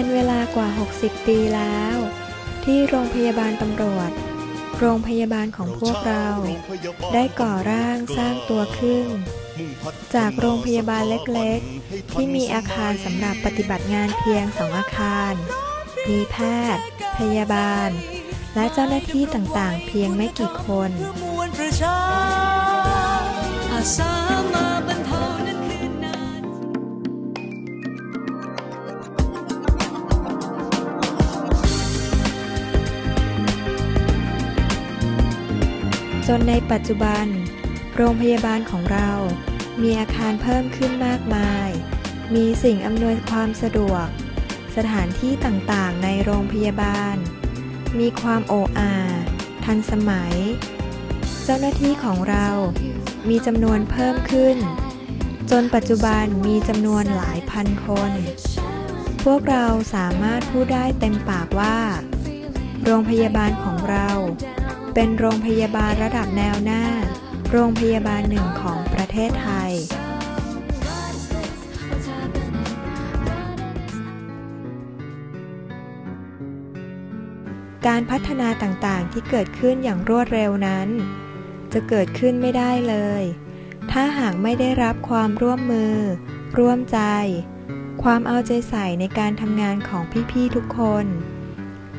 เป็นเวลากว่า 60 ปีแล้ว ที่โรงพยาบาลตำรวจ โรงพยาบาลของพวกเรา ได้ก่อร่างสร้างตัวขึ้น จากโรงพยาบาลเล็กๆ ที่มีอาคารสำหรับปฏิบัติงานเพียงสองอาคาร มีแพทย์ พยาบาล และเจ้าหน้าที่ต่างๆ เพียงไม่กี่คนมวลประชาอาสามาบรรเทา จนในปัจจุบัน โรงพยาบาลของเรา มีอาคารเพิ่มขึ้นมากมาย มีสิ่งอำนวยความสะดวก สถานที่ต่างๆ ในโรงพยาบาล มีความโออาทันสมัย เจ้าหน้าที่ของเรา มีจำนวนเพิ่มขึ้น จนปัจจุบันมีจำนวนหลายพันคน พวกเราสามารถพูดได้เต็มปากว่า โรงพยาบาลของเรา เป็นโรงพยาบาลระดับแนวหน้า โรงพยาบาลหนึ่งของประเทศไทย การพัฒนาต่างๆที่เกิดขึ้นอย่างรวดเร็วนั้น จะเกิดขึ้นไม่ได้เลย ถ้าหากไม่ได้รับความร่วมมือ ร่วมใจ ความเอาใจใส่ในการทำงานของพี่ ๆ ทุกคน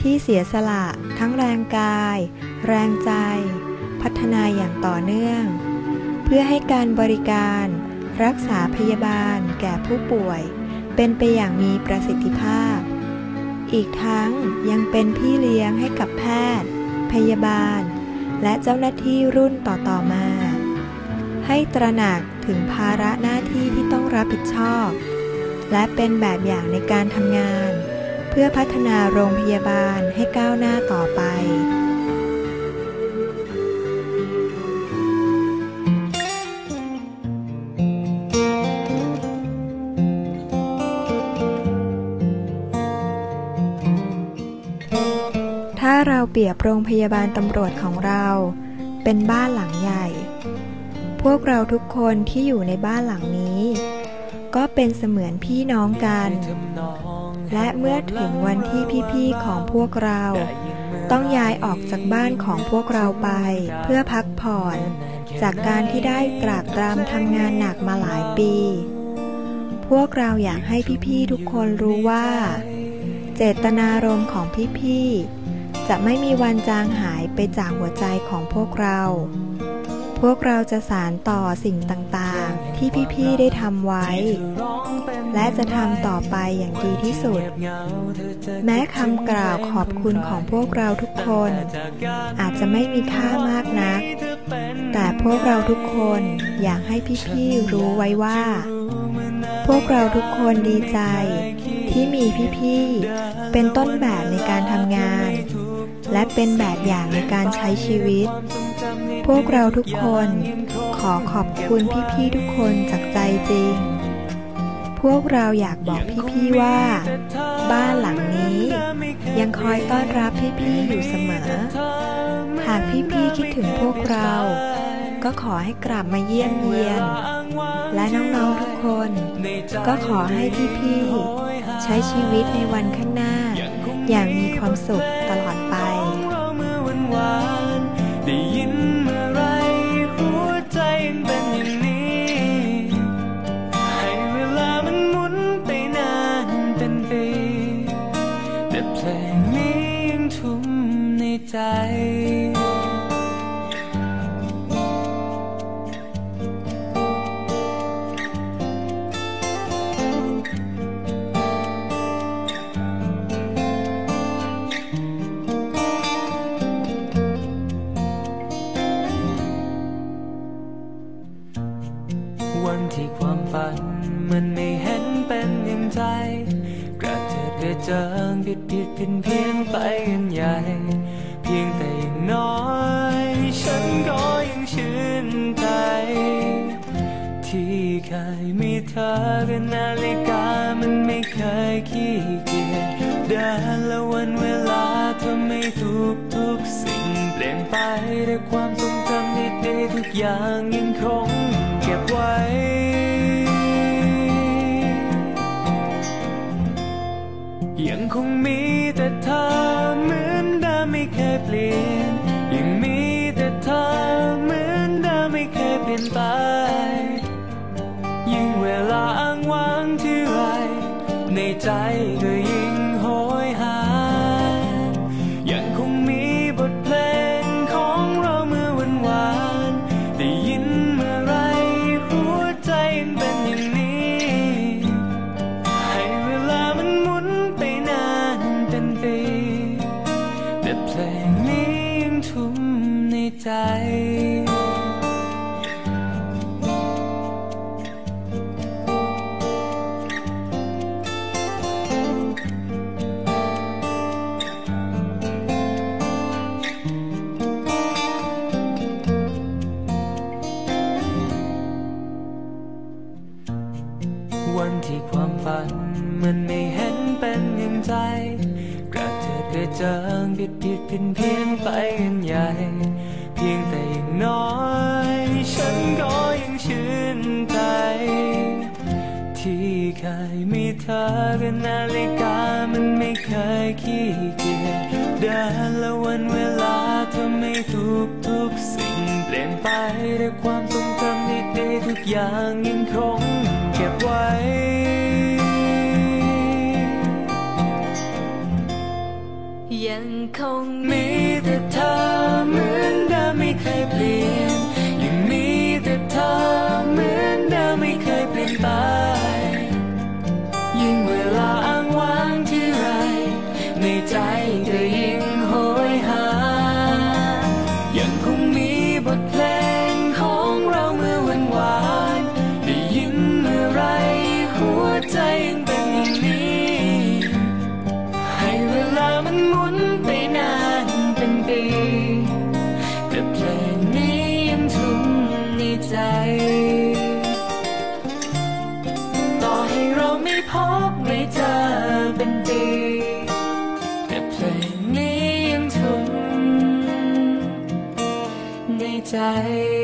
ที่เสียสละทั้งแรงกาย แรงใจ พัฒนาอย่างต่อเนื่อง เพื่อให้การบริการ รักษาพยาบาลแก่ผู้ป่วย เป็นไปอย่างมีประสิทธิภาพ อีกทั้งยังเป็นพี่เลี้ยงให้กับแพทย์ พยาบาล และเจ้าหน้าที่รุ่นต่อๆมา ให้ตระหนักถึงภาระหน้าที่ที่ต้องรับผิดชอบ และเป็นแบบอย่างในการทำงาน เพื่อพัฒนาโรงพยาบาลให้ก้าวหน้าต่อไปถ้าเราเปรียบโรงพยาบาลตำรวจของเรา เป็นบ้านหลังใหญ่ พวกเราทุกคนที่อยู่ในบ้านหลังนี้ ก็เป็นเสมือนพี่น้องกัน และเมื่อถึงวันที่พี่ๆของพวกเรา ต้องย้ายออกจากบ้านของพวกเราไป เพื่อพักผ่อน จากการที่ได้ตรากตรำทำงานหนักมาหลายปี พวกเราอยากให้พี่ๆทุกคนรู้ว่า เจตนารมณ์ของพี่ๆจะไม่มีวันจางหายไปจากหัวใจของพวกเรา พวกเราจะสารต่อสิ่งต่างๆ ที่พี่ๆได้ทำไว้ และจะทำต่อไปอย่างดีที่สุด แม้คำกล่าวขอบคุณของพวกเราทุกคน อาจจะไม่มีค่ามากนัก แต่พวกเราทุกคนอยากให้พี่ๆรู้ไว้ว่า พวกเราทุกคนดีใจ ที่มีพี่ๆเป็นต้นแบบในการทำงาน และเป็นแบบอย่างในการใช้ชีวิต วกเราทุกคน ขอขอบคุณพี่ๆทุกคนจากใจจริง พวกเราอยากบอกพี่ๆว่า บ้านหลังนี้ ยังคอยต้อนรับพี่ๆอยู่เสมอ หากพี่ๆคิดถึงพวกเรา ก็ขอให้กลับมาเยี่ยมเยียน และน้องๆทุกคน ก็ขอให้พี่ๆใช้ชีวิตในวันข้างหน้า อย่างมีความสุขตลอดไป ใจกระเถิดกระเจิงผิดผิดเพี้ยนเพียนไปกันใหญ่ เพียงแต่อย่างน้อย ฉันก็ยังชื่นใจ ที่เคยมีเธอกับนาฬิกามันไม่เคยขี้เกียจเดินและวันเวลาทำให้ทุกทุกสิ่งเปลี่ยนไปแต่ความทรงจำดีๆทุกอย่างยังคงเก็บไว้ ยังคงมีแต่เธอเหมือนเดิมไม่เคยเปลี่ยนยังมีแต่เธอเหมือนเดิมไม่เคยเปลี่ยนไป แต่เพลงนี้ยังทุ่มในใจ เพี้ยนไปกันใหญ่ เพียงแต่อย่างน้อย ฉันก็ยังชื่นใจ ที่เคยมีเธอกับนาฬิกามันไม่เคยขี้เกียจเดินและวันเวลาทำให้ทุกทุกๆสิ่งเปลี่ยนไปแต่ความทรงจำดีๆทุกอย่างยังคงเก็บไว้ ยังคงมีแใจ